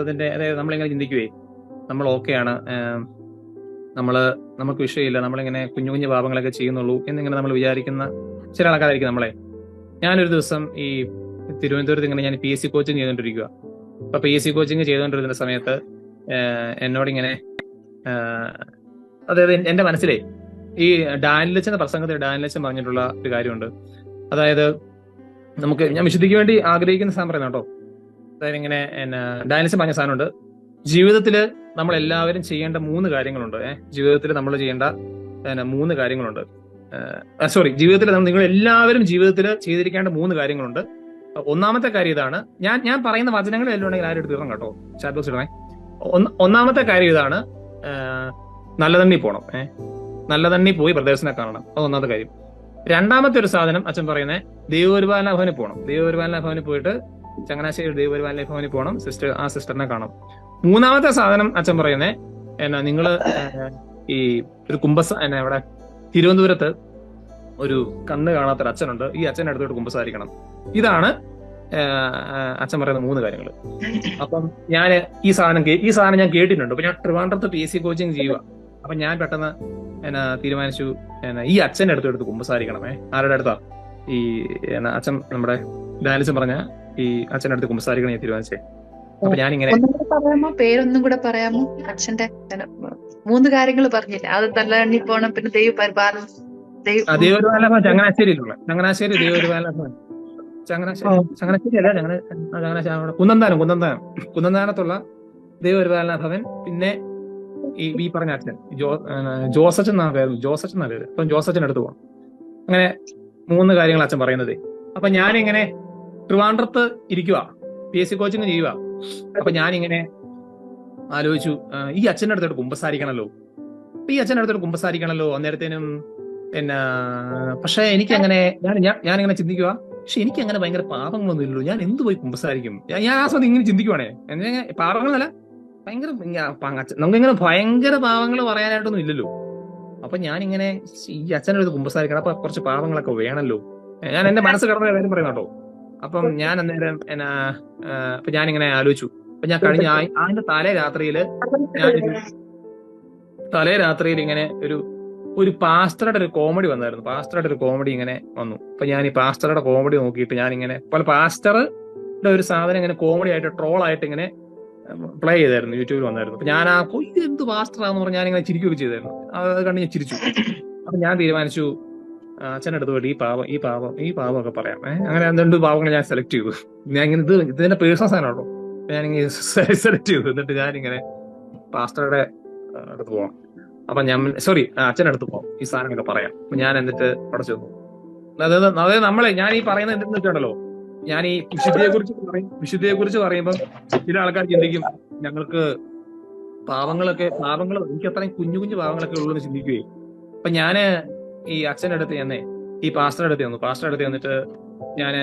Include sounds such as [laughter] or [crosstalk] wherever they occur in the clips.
മൊത്തത്തിന്റെ അതായത് നമ്മളിങ്ങനെ ചിന്തിക്കുവേ നമ്മൾ ഓക്കെയാണ് നമ്മൾ നമുക്ക് വിഷയമില്ല നമ്മളിങ്ങനെ കുഞ്ഞു കുഞ്ഞു പാപങ്ങളൊക്കെ ചെയ്യുന്നുള്ളൂ എന്നിങ്ങനെ നമ്മൾ വിചാരിക്കുന്ന ചില ആൾക്കാരായിരിക്കും നമ്മളെ. ഞാനൊരു ദിവസം ഈ തിരുവനന്തപുരത്ത് ഇങ്ങനെ ഞാൻ പി എസ് സി കോച്ചിങ് ചെയ്തുകൊണ്ടിരിക്കുക അപ്പൊ പി എസ് സി കോച്ചിങ് ചെയ്തുകൊണ്ടിരുന്ന സമയത്ത് എന്നോടിങ്ങനെ അതായത് എന്റെ മനസ്സിലെ ഈ ഡാനിലച്ചന്റെ പ്രസംഗത്തിൽ ഡാനിലച്ചൻ പറഞ്ഞിട്ടുള്ള ഒരു കാര്യമുണ്ട്. അതായത് നമുക്ക് ഞാൻ വിശുദ്ധിക്ക് വേണ്ടി ആഗ്രഹിക്കുന്ന സാധനം പറയുന്നത് കേട്ടോ. അതായത് ഇങ്ങനെ എന്നാ പറഞ്ഞ സാധനമുണ്ട്. ജീവിതത്തിൽ നമ്മൾ എല്ലാവരും ചെയ്യേണ്ട മൂന്ന് കാര്യങ്ങളുണ്ട്. ഏഹ് ജീവിതത്തിൽ നമ്മൾ ചെയ്യേണ്ട മൂന്ന് കാര്യങ്ങളുണ്ട്. സോറി ജീവിതത്തിൽ നിങ്ങൾ എല്ലാവരും ജീവിതത്തിൽ ചെയ്തിരിക്കേണ്ട മൂന്ന് കാര്യങ്ങളുണ്ട്. ഒന്നാമത്തെ കാര്യം ഇതാണ് ഞാൻ ഞാൻ പറയുന്ന വചനങ്ങൾ എല്ലാം ഉണ്ടെങ്കിൽ ആരും എടുത്ത് തീർന്നു കേട്ടോ. ചാറ്റ് ബോക്സ് ഇടണേ. ഒന്ന് ഒന്നാമത്തെ കാര്യം ഇതാണ് നല്ല തണ്ണി പോകണം ഏഹ് നല്ല തണ്ണി പോയി പ്രദേശത്തിനെ കാണണം. അത് ഒന്നാമത്തെ കാര്യം. രണ്ടാമത്തെ ഒരു സാധനം അച്ഛൻ പറയുന്നത് ദൈവപരിപാലന ഭവനിൽ പോകണം ദൈവപരിപാലന ഭവനിൽ പോയിട്ട് ചങ്ങനാശ്ശേരി ദൈവപരിപാലന ഭവനിൽ പോകണം സിസ്റ്റർ ആ സിസ്റ്ററിനെ കാണണം മൂന്നാമത്തെ സാധനം അച്ഛൻ പറയുന്നേ എന്നാ നിങ്ങൾ ഈ ഒരു കുംഭസ എന്നാ ഇവിടെ തിരുവനന്തപുരത്ത് ഒരു കണ്ണ് കാണാത്തൊരു അച്ഛനുണ്ട്. ഈ അച്ഛന്റെ അടുത്തോട്ട് കുമ്പസാരിക്കണം. ഇതാണ് അച്ഛൻ പറയുന്ന മൂന്ന് കാര്യങ്ങൾ. അപ്പം ഞാൻ ഈ സാധനം ഈ സാധനം ഞാൻ കേട്ടിട്ടുണ്ട്. അപ്പൊ ഞാൻ ട്രിവാൻഡ്രത്ത് പി എസ് സി കോച്ചിങ് ചെയ്യുക അപ്പൊ ഞാൻ പെട്ടെന്ന് എന്നാ തീരുമാനിച്ചു എന്നാ ഈ അച്ഛന്റെ അടുത്ത് എടുത്ത് കുമ്പസാരിക്കണമേ. ആരുടെ അടുത്താ? ഈ എന്നാ അച്ഛൻ നമ്മുടെ ഡാലിസം പറഞ്ഞ ഈ അച്ഛന്റെ അടുത്ത് കുമ്പസാരിക്കണം ഞാൻ തീരുമാനിച്ചേ. അപ്പൊ ഞാനിങ്ങനെ പറയാമോ? പേരൊന്നും കൂടെ പറയാമോ? അച്ഛന്റെ മൂന്ന് കാര്യങ്ങൾ പറഞ്ഞില്ല? അത് നല്ല എണ്ണി പോണം. പിന്നെ ദൈവ പരിപാലനം ആ, ദൈവപരിപാലന ചങ്ങനാശ്ശേരിയിലുള്ള ചങ്ങനാശ്ശേരി ദൈവപരിപാലന. ചങ്ങനാശ്ശേരി ചങ്ങനാശ്ശേരി അല്ല ചങ്ങന ചങ്ങനാശ്ശേരി കുന്നന്താനം കുന്നന്താനം. കുന്നന്താനത്തുള്ള ദൈവപരിപാലന ഭവൻ പിന്നെ ഈ ഈ പറഞ്ഞ അച്ഛൻ. ജോ ജോസച്ചൻ എന്നാണ് പേര്? ജോസച്ചൻ എന്നാ പേര്? അപ്പം ജോസച്ചൻ അടുത്ത് പോകണം അങ്ങനെ മൂന്ന് കാര്യങ്ങൾ അച്ഛൻ പറയുന്നത്. അപ്പൊ ഞാനിങ്ങനെ ട്രിവാൻഡ്രത്ത് ഇരിക്കുക പി എസ് സി കോച്ചിങ് ചെയ്യുക. അപ്പൊ ഞാനിങ്ങനെ ആലോചിച്ചു ഈ അച്ഛന്റെ അടുത്തോട്ട് കുമ്പസാരിക്കണല്ലോ. ഈ അച്ഛന്റെ അടുത്തോട്ട് കുമ്പസാരിക്കണല്ലോ. അന്നേരത്തേനും പിന്നെ പക്ഷെ എനിക്ക് അങ്ങനെ ഞാൻ ഞാൻ- ഇങ്ങനെ ചിന്തിക്കുക പക്ഷെ എനിക്ക് അങ്ങനെ ഭയങ്കര പാപങ്ങളൊന്നും ഇല്ലല്ലോ. ഞാൻ എന്ത് പോയി കുമ്പസാരിക്കും? ഞാൻ ആ സമയത്ത് ഇങ്ങനെ ചിന്തിക്കുവാണേ. എന്നെ പാപങ്ങളല്ല ഭയങ്കര നമുക്കിങ്ങനെ ഭയങ്കര പാവങ്ങൾ പറയാനായിട്ടൊന്നും ഇല്ലല്ലോ. അപ്പൊ ഞാനിങ്ങനെ ഈ അടുത്ത് കുമ്പസാരിക്കണം. അപ്പൊ കുറച്ച് പാവങ്ങളൊക്കെ വേണല്ലോ. ഞാൻ എന്റെ മനസ്സ് കടന്ന കാര്യം പറയുന്ന കേട്ടോ അപ്പം ഞാൻ അന്നേരം എന്നാ അപ്പൊ ഞാൻ ഞാനിങ്ങനെ ആലോചിച്ചു. അപ്പൊ ഞാൻ കഴിഞ്ഞ അതിന്റെ തലേ രാത്രിയിൽ ഞാനൊരു തലേ രാത്രിയിൽ ഇങ്ങനെ ഒരു ഒരു പാസ്റ്ററുടെ ഒരു കോമഡി വന്നായിരുന്നു. പാസ്റ്ററുടെ ഒരു കോമഡി ഇങ്ങനെ വന്നു. അപ്പൊ ഞാൻ ഈ പാസ്റ്ററുടെ കോമഡി നോക്കിയിട്ട് ഞാൻ ഇങ്ങനെ പല പാസ്റ്ററുടെ ഒരു സാധനം ഇങ്ങനെ കോമഡി ആയിട്ട് ട്രോൾ ആയിട്ട് ഇങ്ങനെ പ്ലേ ചെയ്തായിരുന്നു. യൂട്യൂബിൽ വന്നായിരുന്നു. അപ്പൊ ഞാൻ ആ "ഓ, ഇത് എന്ത് പാസ്റ്ററാന്ന് പറഞ്ഞ് ഞാൻ ഇങ്ങനെ ചിരിക്കുകയൊക്കെ ചെയ്തായിരുന്നു. അത് കണ്ട് ഞാൻ ചിരിച്ചു. അപ്പൊ ഞാൻ തീരുമാനിച്ചു അടുത്ത് പോയിട്ട് ഈ പാവം ഈ പാവം ഈ പാവം ഒക്കെ പറയാം അങ്ങനെ രണ്ട് പാവങ്ങൾ ഞാൻ സെലക്ട് ചെയ്തു. ഞാൻ ഇങ്ങനെ ഇത് ഇതിന്റെ പേഴ്സണൽ ഞാൻ ഇങ്ങനെ [laughs] സെലക്ട് ചെയ്തു. എന്നിട്ട് ഞാനിങ്ങനെ പാസ്റ്ററുടെ അടുത്ത് പോവാം. അപ്പൊ ഞാൻ സോറി അച്ഛന്റെ അടുത്ത് പോവാം. ഈ സാധനങ്ങളൊക്കെ പറയാം. ഞാൻ എന്നിട്ട് അവിടെ ചെന്നു. അതായത് അതായത് നമ്മളെ ഞാൻ ഈ പറയുന്നത് എന്തെന്ന് വെച്ചാണല്ലോ ഞാൻ ഈ വിശുദ്ധിയെ കുറിച്ച് പറയും വിശുദ്ധിയെ കുറിച്ച് പറയുമ്പോൾ ചില ആൾക്കാർ ചിന്തിക്കും ഞങ്ങൾക്ക് പാവങ്ങളൊക്കെ പാവങ്ങൾ എനിക്ക് അത്രയും കുഞ്ഞു കുഞ്ഞു പാവങ്ങളൊക്കെ ഉള്ളൂ എന്ന് ചിന്തിക്കുകയും. അപ്പൊ ഞാൻ ഈ അച്ഛന്റെ അടുത്ത് ചെന്നേ. ഈ പാസ്റ്റർ അടുത്ത് ചെന്നു. പാസ്റ്റർ അടുത്ത് ചെന്നിട്ട് ഞാൻ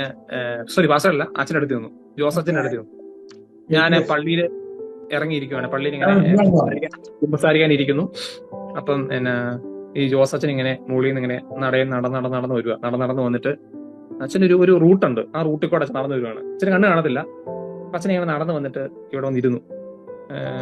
സോറി പാസ്റ്റർ അല്ല അച്ഛന്റെ അടുത്ത് ചെന്നു. ജോസഫിന്റെ അച്ഛന്റെ അടുത്ത് ചെന്നു. ഞാൻ പള്ളിയിൽ ഇറങ്ങിയിരിക്കുവാണ്. പള്ളിയിൽ ഇങ്ങനെ സംസാരിക്കാൻ ഇരിക്കുന്നു. അപ്പം എന്നാ ഈ ജോസ് അച്ഛൻ ഇങ്ങനെ മുകളിൽ നിന്ന് ഇങ്ങനെ നടയിൽ നടന്ന് നടന്ന് നടന്ന് വരിക നടന്ന് നടന്ന് വന്നിട്ട് അച്ഛൻ ഒരു റൂട്ടുണ്ട് ആ റൂട്ടിൽ കൂടെ അച്ഛൻ നടന്നു വരുവാണ്. അച്ഛന് കണ്ണ് കാണത്തില്ല. അച്ഛൻ ഇങ്ങനെ നടന്ന് വന്നിട്ട് ഇവിടെ വന്നിരുന്നു.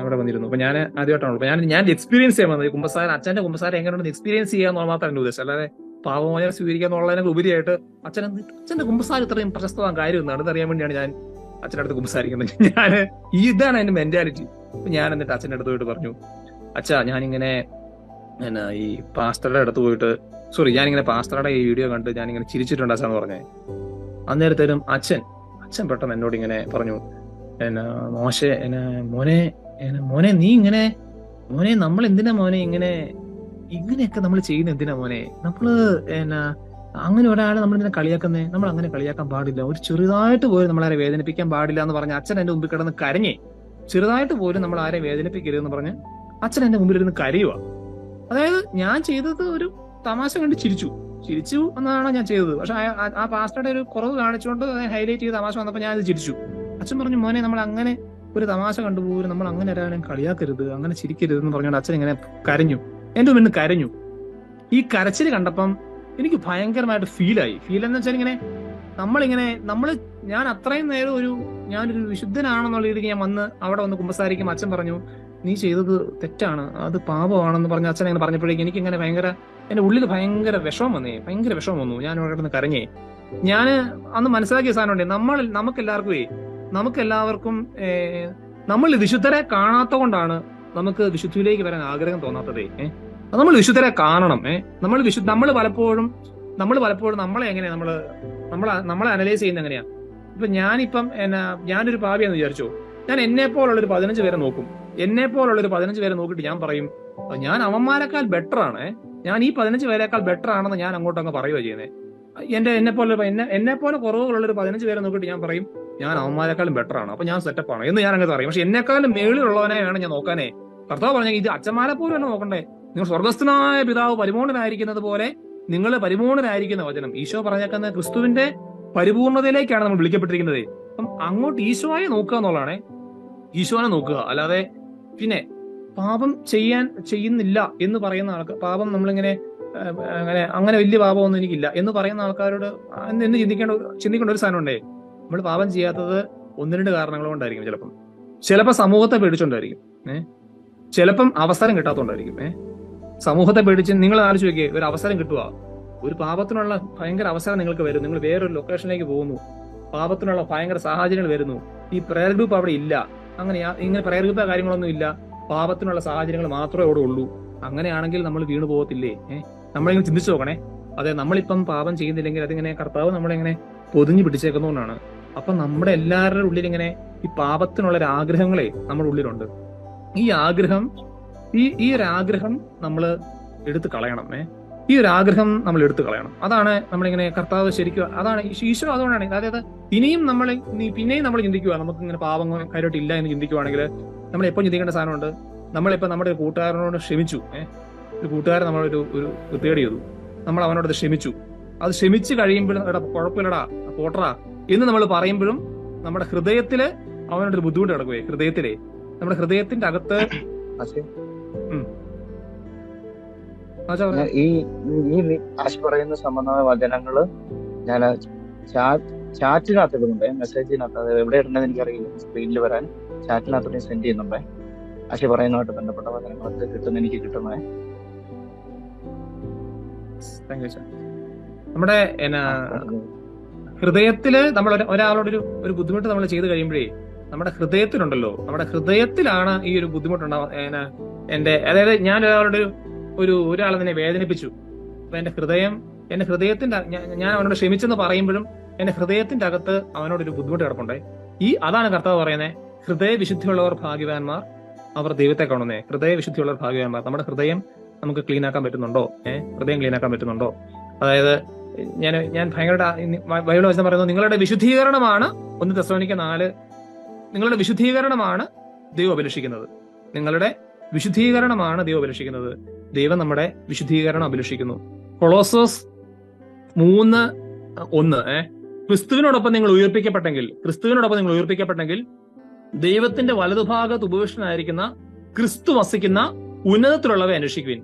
ഇവിടെ വന്നിരുന്നു. അപ്പൊ ഞാൻ ആദ്യമായിട്ടാണ് അപ്പൊ ഞാൻ ഞാൻ എക്സ്പീരിയൻസ് ചെയ്യാൻ വന്നത് കുമ്പസാരം അച്ഛന്റെ കുമ്പസാരൻ എങ്ങനെയുണ്ടെന്ന് എക്സ്പീരിയൻസ് ചെയ്യുക എന്നുള്ള മാത്രം എന്റെ ഉദ്ദേശം. അല്ലാതെ പാവമോചനം സ്വീകരിക്കുക എന്നുള്ളതിനൊക്കെ ഉപരിയായിട്ട് അച്ഛൻ അച്ഛന്റെ കുമ്പസാരം ഇത്രയും പ്രശസ്തമാ കാര്യം എന്നാണ്. അതറിയാൻ വേണ്ടിയാണ് ഞാൻ അച്ഛന്റെ അടുത്ത് കുമ്പസാരിക്കുന്നത്. [laughs] ഞാൻ ഇതാണ് എന്റെ മെന്റാലിറ്റി ഞാൻ എന്നിട്ട് അച്ഛന്റെ അടുത്ത് പോയിട്ട് പറഞ്ഞു അച്ഛാ ഞാനിങ്ങനെ എന്നാ ഈ പാസ്റ്ററുടെ അടുത്ത് പോയിട്ട് സോറി ഞാനിങ്ങനെ പാസ്റ്ററുടെ ഈ വീഡിയോ കണ്ട് ഞാനിങ്ങനെ ചിരിച്ചിട്ടുണ്ട് അച്ഛന്ന് പറഞ്ഞേ. അന്നേരത്തേനും അച്ഛൻ അച്ഛൻ പെട്ടെന്ന് എന്നോട് ഇങ്ങനെ പറഞ്ഞു എന്നാ മോശെ മോനെ മോനെ നീ ഇങ്ങനെ മോനെ നമ്മൾ എന്തിനാ മോനെ ഇങ്ങനെ ഇങ്ങനെയൊക്കെ നമ്മൾ ചെയ്യുന്ന എന്തിനാ മോനെ? നമ്മൾ എന്നാ അങ്ങനെ ഒരാളെ നമ്മൾ ഇതിനെ കളിയാക്കുന്നേ? നമ്മൾ അങ്ങനെ കളിയാക്കാൻ പാടില്ല. ഒരു ചെറുതായിട്ട് പോലും നമ്മളാരെ വേദനിപ്പിക്കാൻ പാടില്ല എന്ന് പറഞ്ഞ അച്ഛൻ എന്റെ മുമ്പിൽ കിടന്ന് കരഞ്ഞേ ചെറുതായിട്ട് പോലും നമ്മൾ ആരെ വേദനിപ്പിക്കരുത് എന്ന് പറഞ്ഞ് അച്ഛൻ എന്റെ മുമ്പിൽ ഇരുന്ന് കരയുക അതായത് ഞാൻ ചെയ്തത് ഒരു തമാശ കണ്ട് ചിരിച്ചു. ചിരിച്ചു എന്നാണ് ഞാൻ ചെയ്തത്. പക്ഷെ ആ പാസ്റ്ററുടെ ഒരു കുറവ് കാണിച്ചുകൊണ്ട് ഹൈലൈറ്റ് ചെയ്ത് തമാശ വന്നപ്പോൾ ഞാൻ അത് ചിരിച്ചു. അച്ഛൻ പറഞ്ഞു മോനെ നമ്മൾ അങ്ങനെ ഒരു തമാശ കണ്ടുപോകും നമ്മൾ അങ്ങനെ ഒരാളെയും കളിയാക്കരുത് അങ്ങനെ ചിരിക്കരുത് എന്ന് പറഞ്ഞുകൊണ്ട് അച്ഛൻ ഇങ്ങനെ കരഞ്ഞു. എന്റെ മുന്നിൽ കരഞ്ഞു. ഈ കരച്ചിൽ കണ്ടപ്പം എനിക്ക് ഭയങ്കരമായിട്ട് ഫീലായി ഫീൽ എന്ന് വെച്ചാൽ ഇങ്ങനെ നമ്മളിങ്ങനെ നമ്മൾ ഞാൻ അത്രയും നേരം ഒരു ഞാനൊരു വിശുദ്ധനാണെന്നുള്ള രീതിക്ക് ഞാൻ വന്ന് അവിടെ വന്ന് കുമ്പസാരിക്കും അച്ഛൻ പറഞ്ഞു നീ ചെയ്തത് തെറ്റാണ് അത് പാപമാണെന്ന് പറഞ്ഞ അച്ഛൻ അങ്ങനെ പറഞ്ഞപ്പോഴേക്കും എനിക്ക് ഇങ്ങനെ ഭയങ്കര എന്റെ ഉള്ളിൽ ഭയങ്കര വിഷമം വന്നേ ഭയങ്കര വിഷമം വന്നു. ഞാൻ അവിടെ നിന്ന് കരഞ്ഞേ. ഞാൻ അന്ന് മനസ്സിലാക്കിയ സാധനമുണ്ട് നമ്മൾ നമുക്ക് എല്ലാവർക്കും നമുക്ക് എല്ലാവർക്കും നമ്മൾ വിശുദ്ധരെ കാണാത്ത കൊണ്ടാണ് നമുക്ക് വിശുദ്ധിയിലേക്ക് വരാൻ ആഗ്രഹം തോന്നാത്തത് ഏഹ് നമ്മൾ വിശുദ്ധരെ കാണണം ഏഹ് നമ്മൾ വിശു നമ്മൾ പലപ്പോഴും നമ്മൾ പലപ്പോഴും നമ്മളെ എങ്ങനെയാ നമ്മൾ നമ്മളെ നമ്മളെ അനലൈസ് ചെയ്യുന്ന എങ്ങനെയാ? ഇപ്പൊ ഞാനിപ്പം എന്നാ ഞാനൊരു പാപിയാന്ന് വിചാരിച്ചു ഞാൻ എന്നെ പോലുള്ള ഒരു പതിനഞ്ച് പേരെ നോക്കും. എന്നെ പോലുള്ള ഒരു പതിനഞ്ച് പേരെ നോക്കിയിട്ട് ഞാൻ പറയും ഞാൻ അവന്മാരെക്കാൾ ബെറ്റർ ആണ് ഞാൻ ഈ പതിനഞ്ച് പേരെക്കാൾ ബെറ്റർ ആണെന്ന് ഞാൻ അങ്ങോട്ട് അങ്ങ് ചെയ്യുന്നത് എന്റെ എന്നെ പോലെ എന്നെ എന്നെ പോലെ കുറവുകളുള്ള ഒരു പതിനഞ്ച് പേരെ നോക്കിയിട്ട് ഞാൻ പറയും ഞാൻ അവന്മാരെക്കാളും ബെറ്റർ ആണ്. അപ്പൊ ഞാൻ സെറ്റപ്പ് ആണ്. എന്ന് ഞാൻ അങ്ങനെ പറയും. പക്ഷെ എന്നെക്കാളും മേളിലുള്ളവനെ വേണം ഞാൻ നോക്കാനേ. കർത്താവ് പറഞ്ഞ ഇത് അച്ഛന്മാരെ പോലും അല്ല നോക്കണ്ടേ. നിങ്ങൾ സ്വർഗസ്ഥനായ പിതാവ് പരിപൂർണനായിരിക്കുന്നത് പോലെ നിങ്ങൾ പരിപൂർണനായിരിക്കുന്ന വചനം. ഈശോ പറഞ്ഞേക്കുന്ന ക്രിസ്തുവിന്റെ പരിപൂർണതയിലേക്കാണ് നമ്മൾ വിളിക്കപ്പെട്ടിരിക്കുന്നത്. അപ്പം അങ്ങോട്ട് ഈശോയെ നോക്കുക എന്നുള്ളതാണേ. ഈശോനെ നോക്കുക. അല്ലാതെ പിന്നെ പാപം ചെയ്യാൻ ചെയ്യുന്നില്ല എന്ന് പറയുന്ന ആൾക്ക് പാപം നമ്മളിങ്ങനെ അങ്ങനെ അങ്ങനെ വലിയ പാപമൊന്നും എനിക്കില്ല എന്ന് പറയുന്ന ആൾക്കാരോട് എന്ന് ചിന്തിക്കേണ്ട ചിന്തിക്കേണ്ട ഒരു സാധനം ഉണ്ടേ നമ്മൾ പാപം ചെയ്യാത്തത് ഒന്ന് രണ്ട് കാരണങ്ങൾ കൊണ്ടായിരിക്കും ചിലപ്പം. ചിലപ്പോൾ സമൂഹത്തെ പേടിച്ചുകൊണ്ടായിരിക്കും ഏഹ് ചിലപ്പം അവസരം കിട്ടാത്തതുകൊണ്ടായിരിക്കും ഏഹ് സമൂഹത്തെ പേടിച്ച് നിങ്ങൾ ആലോചിച്ച് നോക്കിയേ ഒരു അവസരം കിട്ടുക ഒരു പാപത്തിനുള്ള ഭയങ്കര അവസരം നിങ്ങൾക്ക് വരും. നിങ്ങൾ വേറൊരു ലൊക്കേഷനിലേക്ക് പോകുന്നു. പാപത്തിനുള്ള ഭയങ്കര സാഹചര്യങ്ങൾ വരുന്നു. ഈ പ്രയർ ഗ്രൂപ്പ് അവിടെ ഇല്ല. അങ്ങനെ ഇങ്ങനെ പ്രയർ ഗ്രൂപ്പ് കാര്യങ്ങളൊന്നും ഇല്ല. പാപത്തിനുള്ള സാഹചര്യങ്ങൾ മാത്രമേ അവിടെ ഉള്ളൂ. അങ്ങനെയാണെങ്കിൽ നമ്മൾ വീണു പോകത്തില്ലേ? ഏഹ് നമ്മളിങ്ങനെ ചിന്തിച്ചു നോക്കണേ. അതെ നമ്മളിപ്പം പാപം ചെയ്യുന്നില്ലെങ്കിൽ അതിങ്ങനെ കർത്താവ് നമ്മളിങ്ങനെ പൊതിഞ്ഞു പിടിച്ചേക്കുന്നതുകൊണ്ടാണ് അപ്പൊ നമ്മുടെ എല്ലാവരുടെ ഉള്ളിൽ ഇങ്ങനെ ഈ പാപത്തിനുള്ള ഒരു ആഗ്രഹങ്ങളെ നമ്മുടെ ഉള്ളിലുണ്ട്. ഈ ആഗ്രഹം ഈ ഈ ഒരു ആഗ്രഹം നമ്മൾ എടുത്തു കളയണം ഏ? ഈ ഒരു ആഗ്രഹം നമ്മൾ എടുത്തു കളയണം. അതാണ് നമ്മളിങ്ങനെ കർത്താവ് ശരിക്കും അതാണ് ഈശോ- അതുകൊണ്ടാണ്. അതായത് ഇനിയും നമ്മൾ പിന്നെയും നമ്മൾ ചിന്തിക്കുക നമുക്ക് ഇങ്ങനെ പാപം കാര്യമായിട്ട് ഇല്ല എന്ന് ചിന്തിക്കുവാണെങ്കിൽ നമ്മൾ എപ്പോൾ ചിന്തിക്കേണ്ട സാധനമുണ്ട്? നമ്മളിപ്പോൾ നമ്മുടെ ഒരു കൂട്ടുകാരനോട് ക്ഷമിച്ചു ഏഹ് ഒരു കൂട്ടുകാരൻ നമ്മളൊരു ഒരു വൃത്തികേട് ചെയ്തു. നമ്മൾ അവനോട് ക്ഷമിച്ചു. അത് ക്ഷമിച്ച് കഴിയുമ്പോഴും എടാ കുഴപ്പമില്ലടാ പോട്ടറാ എന്ന് നമ്മൾ പറയുമ്പോഴും നമ്മുടെ ഹൃദയത്തിൽ അവനോടൊരു ബുദ്ധിമുട്ട് കിടക്കുവേ ഹൃദയത്തിലെ. നമ്മുടെ ഹൃദയത്തിന്റെ അകത്ത്. ഈ ഈ നി- പറയുന്ന സംബന്ധമായ വചനങ്ങൾ ഞാൻ ചാറ്റിനകത്ത് ഇടുന്നുണ്ട്. മെസ്സേജിനകത്ത് അത് എവിടെ ഇടണമെന്ന് എനിക്കറിയില്ല. സ്ക്രീനിൽ വരാൻ ചാറ്റിനകത്ത് സെൻഡ് ചെയ്യുന്നുണ്ട്. ആശ പറയുന്നതായിട്ട് ബന്ധപ്പെട്ട വചനങ്ങളൊക്കെ കിട്ടുന്ന എനിക്ക് കിട്ടുന്നേ താങ്ക് യു sir. നമ്മുടെ എന്നാ ഹൃദയത്തിൽ നമ്മൾ ഒരു- ഒരാളോടൊരു ഒരു ബുദ്ധിമുട്ട് നമ്മൾ ചെയ്ത് കഴിയുമ്പോഴേ നമ്മുടെ ഹൃദയത്തിലുണ്ടല്ലോ. നമ്മുടെ ഹൃദയത്തിലാണ് ഈ ഒരു ബുദ്ധിമുട്ടുണ്ടാവുന്ന എന്റെ അതായത് ഞാൻ ഒരാളോട് ഒരു ഒരു ഒരാളെ നിന്നെ വേദനിപ്പിച്ചു. അപ്പൊ എന്റെ ഹൃദയം എന്റെ ഹൃദയത്തിന്റെ ഞാൻ- ഞാൻ അവനോട് ക്ഷമിച്ചെന്ന് പറയുമ്പോഴും എന്റെ ഹൃദയത്തിന്റെ അകത്ത് അവനോടൊരു ബുദ്ധിമുട്ട് കിടപ്പുണ്ടേ. ഈ അതാണ് കർത്താവ് പറയുന്നത് ഹൃദയ വിശുദ്ധിയുള്ളവർ ഭാഗ്യവാന്മാർ അവർ ദൈവത്തെ കാണുന്നേ. ഹൃദയ വിശുദ്ധിയുള്ളവർ ഭാഗ്യവാന്മാർ. നമ്മുടെ ഹൃദയം നമുക്ക് ക്ലീൻ ആക്കാൻ പറ്റുന്നുണ്ടോ? ഏഹ് ഹൃദയം ക്ലീൻ ആക്കാൻ പറ്റുന്നുണ്ടോ? അതായത് ഞാൻ ഞാൻ ഭയങ്കര ബൈബിൾ വചനം പറയുന്നത് നിങ്ങളുടെ വിശുദ്ധീകരണമാണ് ഒന്ന് തെസ്ലോണിക്ക നാല് നിങ്ങളുടെ വിശുദ്ധീകരണമാണ് ദൈവം അഭിലഷിക്കുന്നത്. നിങ്ങളുടെ വിശുദ്ധീകരണമാണ് ദൈവം അഭിലഷിക്കുന്നത്. ദൈവം നമ്മുടെ വിശുദ്ധീകരണം അഭിലഷിക്കുന്നു. കൊളോസോസ് മൂന്ന് ഒന്ന് ക്രിസ്തുവിനോടൊപ്പം നിങ്ങൾ ഉയർപ്പിക്കപ്പെട്ടെങ്കിൽ ക്രിസ്തുവിനോടൊപ്പം നിങ്ങൾ ഉയർപ്പിക്കപ്പെട്ടെങ്കിൽ ദൈവത്തിന്റെ വലതുഭാഗത്ത് ഉപവിഷ്ടനായിരിക്കുന്ന ക്രിസ്തു വസിക്കുന്ന ഉന്നതത്തിലുള്ളവയെ അന്വേഷിക്കുവിൻ.